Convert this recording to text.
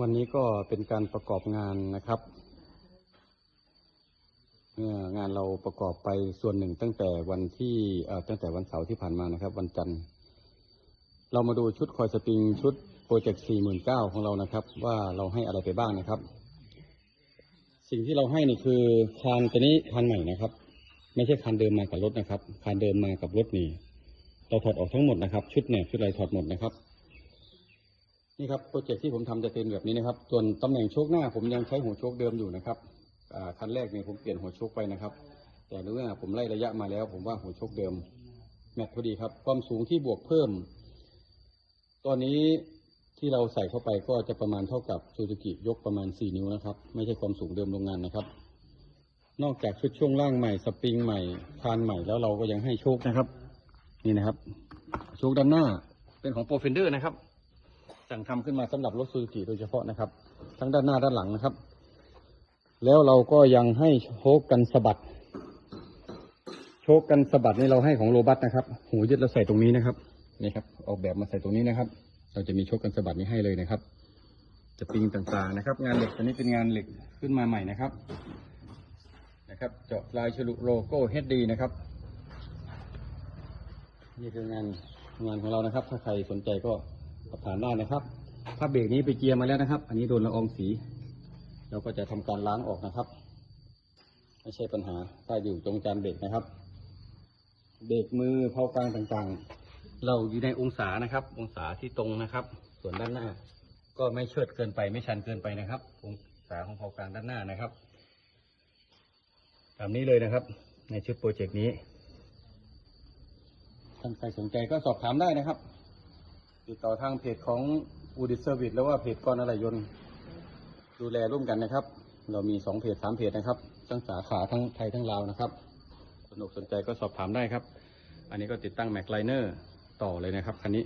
วันนี้ก็เป็นการประกอบงานนะครับเมื่องานเราประกอบไปส่วนหนึ่งตั้งแต่วันที่เอ่อตั้งแต่วันเสาร์ที่ผ่านมานะครับ วันจันทร์ เรามาดูชุดคอยสปริงชุดโปรเจกต์49,000ของเรานะครับ ว่าเราให้อะไรไปบ้างนะครับ สิ่งที่เราให้นี่คือคานตัวนี้คานใหม่นะครับ ไม่ใช่คานเดิมมากับรถนะครับคานเดิมมากับรถนี่เราถอดออกทั้งหมดนะครับ ชุดแหนบชุดอะไรถอดหมดนะครับ นี่ครับโปรเจกต์ที่ผมทำจะเป็นแบบนี้นะครับ ส่วนตำแหน่งโชคหน้าผมยังใช้หัวโชคเดิมอยู่นะครับคันแรกเนี่ยผมเปลี่ยนหัวโชคไปนะครับ แต่เมื่อผมไล่ระยะมาแล้ว ผมว่าหัวโชคเดิมแมทพอดีครับ ความสูงที่บวกเพิ่ม ตอนนี้ที่เราใส่เข้าไปก็จะประมาณเท่ากับซูซูกิยกประมาณ 4 นิ้วนะครับ ไม่ใช่ความสูงเดิมโรงงานนะครับ นอกจากชุดช่วงล่างใหม่สปริงใหม่คานใหม่แล้วเราก็ยังให้โชคนะครับ นี่นะครับ โชคด้านหน้าเป็นของโปรเฟนเดอร์นะครับ สั่งทำขึ้นมาสำหรับรถซูซูกิโดยเฉพาะนะครับ ทั้งด้านหน้าด้านหลังนะครับ แล้วเราก็ยังให้โชคกันสะบัด โชคกันสะบัดนี่เราให้ของโรบัสนะครับหูยึดเราใส่ตรงนี้นะครับนี่ครับออกแบบมาใส่ตรงนี้นะครับ เราจะมีโชคกันสะบัดนี้ให้เลยนะครับจะปิงต่างๆนะครับ งานเหล็กตัวนี้เป็นงานเหล็กขึ้นมาใหม่นะครับนะครับเจาะลายฉลุโลโก้ HD นะครับ นี่คืองานงานของเรานะครับ ถ้าใครสนใจก็ สอบถามได้นะครับถ้าเบรกนี้ไปเกียร์มาแล้วนะครับ อันนี้โดนละอองสี เราก็จะทำการล้างออกนะครับ ไม่ใช่ปัญหาถ้าอยู่ตรงจานเบรกนะครับ เบรกมือเผากลางต่างๆ เราอยู่ในองศานะครับ องศาที่ตรงนะครับ ส่วนด้านหน้า ก็ไม่เชิดเกินไปไม่ชันเกินไปนะครับ องศาของเผากลางด้านหน้านะครับตามนี้เลยนะครับ ในชุดโปรเจกต์นี้ท่านใครสนใจก็สอบถามได้นะครับ ติดต่อทางเพจของอูดิเซอร์วิสแล้วว่าเพจก้อะไรยนต์ ดูแลร่วมกันนะครับ เรามีสองเพจสามเพจนะครับ ทั้งสาขาทั้งไทยทั้งลาวนะครับ สนุกสนใจก็สอบถามได้ครับ อันนี้ก็ติดตั้งแม็กไลเนอร์ต่อเลยนะครับคันนี้